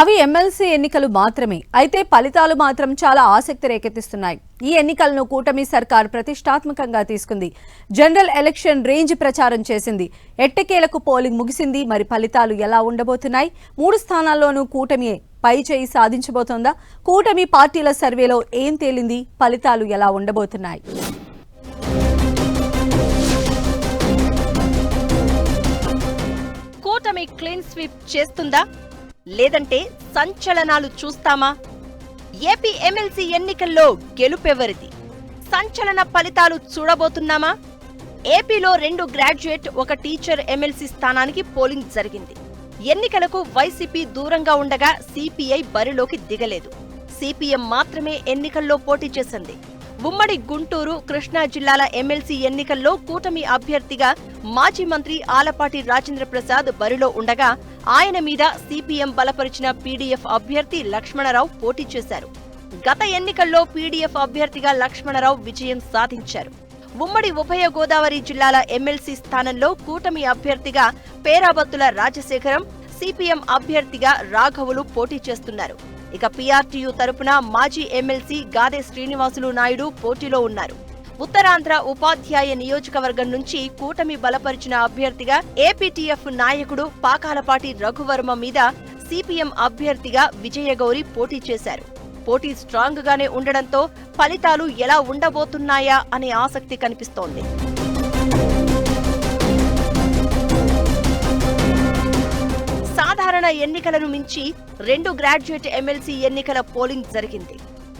అవి ఎమ్మెల్సీ ఎన్నికలు మాత్రమే. అయితే ఫలితాలు మాత్రం చాలా ఆసక్తి రేకెత్తిస్తున్నాయి. ఈ ఎన్నికలను కూటమి సర్కార్ ప్రతిష్టాత్మకంగా తీసుకుంది. జనరల్ ఎలక్షన్ రేంజ్ ప్రచారం చేసింది. ఎట్టకేలకు పోలింగ్ ముగిసింది. మరి ఫలితాలు ఎలా ఉండబోతున్నాయి? మూడు స్థానాల్లోనూ కూటమియే పై చేయి సాధించబోతోందా? కూటమి పార్టీల సర్వేలో ఏం తేలింది? ఫలితాలు ఎలా ఉండబోతున్నాయి? కూటమి క్లీన్ స్వీప్ చేస్తుందా? లేదంటే సంచలనాలు చూస్తామా? ఏపీ ఎమ్మెల్సీ ఎన్నికల్లో గెలుపెవరిది? సంచలన ఫలితాలు చూడబోతున్నామా? ఏపీలో రెండు గ్రాడ్యుయేట్ ఒక టీచర్ ఎమ్మెల్సీ స్థానానికి పోలింగ్ జరిగింది. ఎన్నికలకు వైసీపీ దూరంగా ఉండగా సిపిఐ బరిలోకి దిగలేదు. సిపిఎం మాత్రమే ఎన్నికల్లో పోటీ చేసింది. ఉమ్మడి గుంటూరు కృష్ణా జిల్లాల ఎమ్మెల్సీ ఎన్నికల్లో కూటమి అభ్యర్థిగా మాజీ మంత్రి ఆలపాటి రాజేంద్ర ప్రసాద్ బరిలో ఉండగా ఆయన మీద సిపిఎం బలపరిచిన పీడీఎఫ్ అభ్యర్థి లక్ష్మణరావు పోటీ చేశారు. గత ఎన్నికల్లో పీడీఎఫ్ అభ్యర్థిగా లక్ష్మణరావు విజయం సాధించారు. ఉమ్మడి ఉభయ గోదావరి జిల్లాల ఎమ్మెల్సీ స్థానంలో కూటమి అభ్యర్థిగా పేరాబత్తుల రాజశేఖరం సిపిఎం అభ్యర్థిగా రాఘవులు పోటీ చేస్తున్నారు. ఇక పీఆర్టీయూ తరపున మాజీ ఎమ్మెల్సీ గాదే శ్రీనివాసులు నాయుడు పోటీలో ఉన్నారు. ఉత్తరాంధ్ర ఉపాధ్యాయ నియోజకవర్గం నుంచి కూటమి బలపరిచిన అభ్యర్థిగా ఏపీటీఎఫ్ నాయకుడు పాకాలపాటి రఘువర్మ మీద సిపిఎం అభ్యర్థిగా విజయగౌరి పోటీ చేశారు. పోటీ స్ట్రాంగ్ గానే ఉండడంతో ఫలితాలు ఎలా ఉండబోతున్నాయా అనే ఆసక్తి కనిపిస్తోంది. సాధారణ ఎన్నికలను మించి రెండు గ్రాడ్యుయేట్ ఎమ్మెల్సీ ఎన్నికల పోలింగ్ జరిగింది.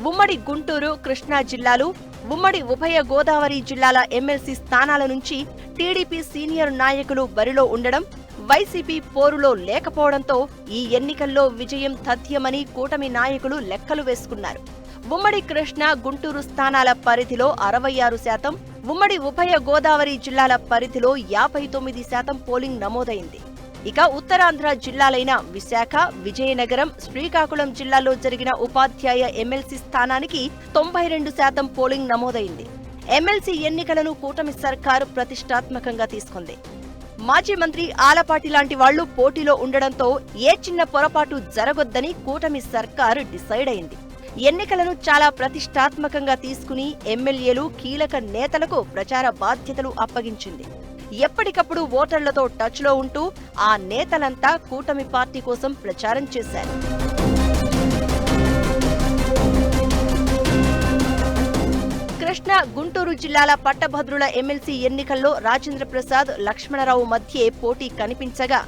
ఉమ్మడి గుంటూరు కృష్ణా జిల్లాలు ఉమ్మడి ఉభయ గోదావరి జిల్లాల ఎమ్మెల్సీ స్థానాల నుంచి టీడీపీ సీనియర్ నాయకులు బరిలో ఉండడం వైసీపీ పోరులో లేకపోవడంతో ఈ ఎన్నికల్లో విజయం తథ్యమని కూటమి నాయకులు లెక్కలు వేసుకున్నారు. ఉమ్మడి కృష్ణ గుంటూరు స్థానాల పరిధిలో అరవై ఆరు శాతం ఉమ్మడి ఉభయ గోదావరి జిల్లాల పరిధిలో యాభై తొమ్మిది శాతం పోలింగ్ నమోదైంది. ఇక ఉత్తరాంధ్ర జిల్లాలైన విశాఖ విజయనగరం శ్రీకాకుళం జిల్లాలో జరిగిన ఉపాధ్యాయ ఎమ్మెల్సీ స్థానానికి తొంభై రెండు శాతం పోలింగ్ నమోదైంది. ఎమ్మెల్సీ ఎన్నికలను కూటమి సర్కారు ప్రతిష్టాత్మకంగా తీసుకుంది. మాజీ మంత్రి ఆలపాటి లాంటి వాళ్ళు పోటీలో ఉండడంతో ఏ చిన్న పొరపాటు జరగొద్దని కూటమి సర్కారు డిసైడ్ అయింది. ఎన్నికలను చాలా ప్రతిష్టాత్మకంగా తీసుకుని ఎమ్మెల్యేలు కీలక నేతలకు ప్రచార బాధ్యతలు అప్పగించింది. ఎప్పటికప్పుడు ఓటర్లతో టచ్లో ఉంటూ ఆ నేతలంతా కూటమి పార్టీ కోసం ప్రచారం చేశారు. కృష్ణా గుంటూరు జిల్లాల పట్టభద్రుల ఎమ్మెల్సీ ఎన్నికల్లో రాజేంద్ర ప్రసాద్ లక్ష్మణరావు మధ్యే పోటీ కనిపించగా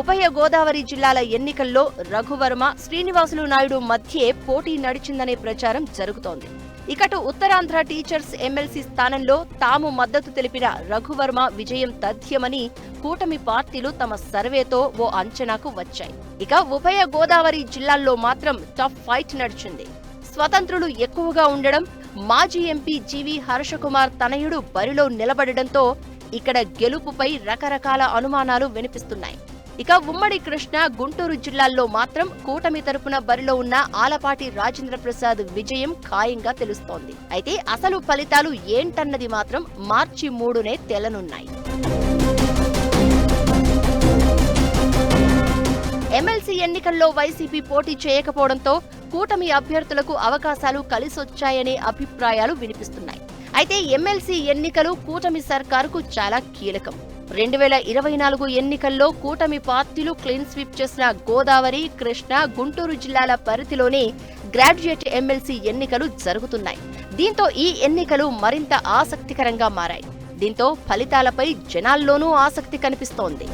ఉభయ గోదావరి జిల్లాల ఎన్నికల్లో రఘువర్మ శ్రీనివాసులు నాయుడు మధ్యే పోటీ నడిచిందనే ప్రచారం జరుగుతోంది. ఇకటు ఉత్తరాంధ్ర టీచర్స్ ఎమ్మెల్సీ స్థానంలో తాము మద్దతు తెలిపిన రఘువర్మ విజయం తథ్యమని కూటమి పార్టీలు తమ సర్వేతో ఓ అంచనాకు వచ్చాయి. ఇక ఉభయ గోదావరి జిల్లాల్లో మాత్రం టఫ్ ఫైట్ నడిచింది. స్వతంత్రులు ఎక్కువగా ఉండడం మాజీ ఎంపీ జీవి హర్షకుమార్ తనయుడు బరిలో నిలబడడంతో ఇక్కడ గెలుపుపై రకరకాల అనుమానాలు వినిపిస్తున్నాయి. ఇక ఉమ్మడి కృష్ణ గుంటూరు జిల్లాల్లో మాత్రం కూటమి తరపున బరిలో ఉన్న ఆలపాటి రాజేంద్ర ప్రసాద్ విజయం ఖాయంగా తెలుస్తోంది. అయితే అసలు ఫలితాలు ఏంటన్నది మాత్రం మార్చి మూడునే తెలనున్నాయి ఎమ్మెల్సీ ఎన్నికల్లో వైసీపీ పోటీ చేయకపోవడంతో కూటమి అభ్యర్థులకు అవకాశాలు కలిసొచ్చాయనే అభిప్రాయాలు వినిపిస్తున్నాయి. అయితే ఎమ్మెల్సీ ఎన్నికలు కూటమి సర్కారుకు చాలా కీలకం. రెండు వేల ఇరవై నాలుగు ఎన్నికల్లో కూటమి పార్టీలు క్లీన్ స్వీప్ చేసిన గోదావరి కృష్ణా గుంటూరు జిల్లాల పరిధిలోనే గ్రాడ్యుయేట్ ఎమ్మెల్సీ ఎన్నికలు జరుగుతున్నాయి. దీంతో ఈ ఎన్నికలు మరింత ఆసక్తికరంగా మారాయి. దీంతో ఫలితాలపై జనాల్లోనూ ఆసక్తి కనిపిస్తోంది.